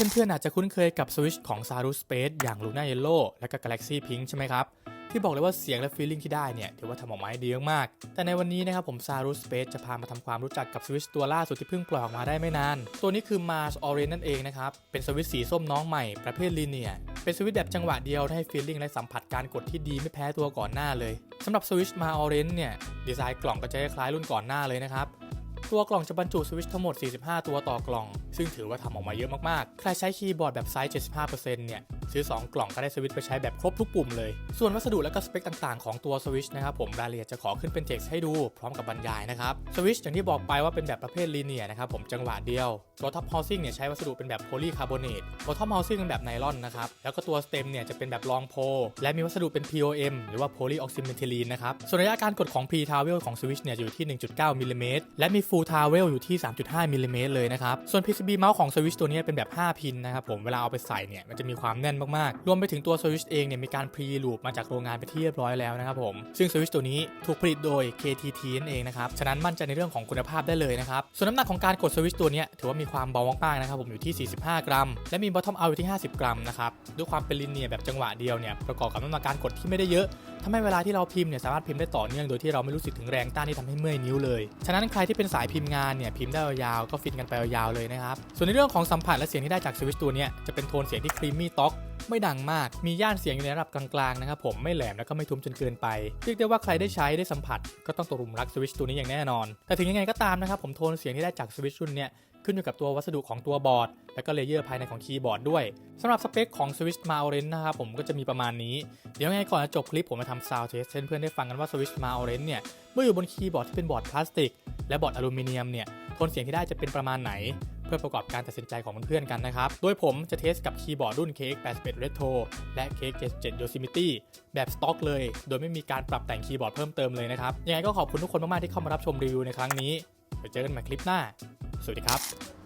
เพื่อนๆอาจจะคุ้นเคยกับสวิชของ s a r u Space อย่าง Luna Yellow และก็ Galaxy Pink ใช่ไหมครับ ที่บอกเลยว่าเสียงและฟีลลิ่งที่ได้เนี่ยถือว่าทำออกมาได้ดีมาก แต่ในวันนี้นะครับผม s a r u Space จะพามาทำความรู้จักกับสวิชตัวล่าสุดที่เพิ่งปล่อยออกมาได้ไม่นาน ตัวนี้คือ Mars Orange นั่นเองนะครับ เป็นสวิชสีส้มน้องใหม่ประเภทลีเนียเป็นสวิชแบบจังหวะเดียวให้ฟีลลิ่งและสัมผัสการกดที่ดีไม่แพ้ตัวก่อนหน้าเลยสำหรับสวิชมา Orange เนี่ยดีไซน์กล่องก็จะคล้ายรุ่นก่อนหน้าเลยนะครับ ตัวกล่องจะบรรจุสวิตช์ทั้งหมด 45 ตัวต่อกล่อง ซึ่งถือว่าทำออกมาเยอะมากๆ ใครใช้คีย์บอร์ดแบบไซส์ 75%เนี่ย ซื้อ 2 กล่องก็ได้สวิตช์ไปใช้แบบครบทุกปุ่มเลย ส่วนวัสดุและก็สเปคต่างๆของตัวสวิตช์นะครับผมรายละเอียดจะขอขึ้นเป็นเท็กซ์ให้ดูพร้อมกับบรรยายนะครับสวิตช์อย่างที่บอกไปว่าเป็นแบบประเภทลีเนียนะครับผมจังหวะเดียวตัวท็อปเฮาซิ่งเนี่ยใช้วัสดุเป็นแบบโพลีคาร์บอเนตตัวท็อปเฮาซิ่งเป็นแบบไนลอนนะครับแล้วก็ตัวสเต็มเนี่ยจะเป็นแบบลองโพและมีวัสดุเป็น POM หรือว่าโพลีออกซิเมนทิลีนนะครับส่วนระยะการกดของ P t a w e l ของสวิตช์เนี่ยอยู่ที่ 1.9มิลลิเมตรและมี Full t a w e l อยู่ที่ 3.5มิลลิเมตรเลยนะครับส่วน PCB เมาส์ของสวิตช์ตัวนี้เป็นแบบ 5 พินนะครับผมเวลาเอาไปใส่เนี่ยมันจะมีความแน่นมากๆ รวมไปถึงตัวสวิชเองเนี่ยมีการพรีลูปมาจากโรงงานไปที่เรียบร้อยแล้วนะครับผม ซึ่งสวิชตัวนี้ถูกผลิตโดย KTT นั่นเองนะครับ ฉะนั้นมั่นใจในเรื่องของคุณภาพได้เลยนะครับ ส่วนน้ำหนักของการกดสวิชตัวนี้ถือว่ามีความเบามากๆนะครับผมอยู่ที่ 45 กรัม และมี bottom out อยู่ที่ 50 กรัมนะครับด้วยความเป็นลิเนียแบบจังหวะเดียวเนี่ยประกอบกับน้ำหนักการกดที่ไม่ได้เยอะทำให้เวลาที่เราพิมพ์เนี่ยสามารถพิมพ์ได้ต่อเนื่องโดยที่เราไม่รู้สึกถึงแรงต้านที่ทำให้เมื่อยนิ้วเลย ฉะนั้นใครที่เป็นสายพิมพ์งานเนี่ยพิมพ์ได้ยาวๆก็ฟินกันไปยาวๆเลยนะครับ ส่วนในเรื่องของสัมผัสและเสียงที่ได้จากสวิตช์ตัวนี้จะเป็นโทนเสียงที่ครีมมี่ต็อก ไม่ดังมาก มีย่านเสียงอยู่ในระดับกลางๆนะครับผม ไม่แหลมแล้วก็ไม่ทุ้มจนเกินไป เรียกได้ว่าใครได้ใช้ได้สัมผัส ก็ต้องตกลุมรักสวิตช์ตัวนี้อย่างแน่นอน แต่ถึงยังไงก็ตามนะครับผมโทนเสียงที่ได้จากสวิตช์รุ่นเนี้ยขึ้นอยู่กับตัววัสดุของตัวบอร์ด และก็เลเยอร์ภายในของคีย์บอร์ดด้วย สำหรับสเปคของ Switch m a o r e n นะครับผมก็จะมีประมาณนี้ เดี๋ยวไงก่อนจะจบคลิปผมมาทำ sound test ให้เพื่อนๆได้ฟังกันว่า Switch m a o r e n เนี่ยเมื่ออยู่บนคีย์บอร์ดที่เป็นบอร์ดพลาสติก และบอร์ดอลูมิเนียมเนี่ยโทนเสียงที่ได้จะเป็นประมาณไหน พื่อประกอบการตัดสินใจของเพื่อนๆกันนะครับ โดยผมจะเทสกับคีย์บอร์ดรุ่น KX81 Retro และ KX77 Yosemite แบบสต็อกเลย โดยไม่มีการปรับแต่งคีย์บอร์ดเพิ่มเติมเลยนะครับ ยังไงก็ขอบคุณทุกคนมากๆที่เข้ามารับชมรีวิวในครั้งนี้ไว้เจอกันใหม่คลิปหน้า สวัสดีครับ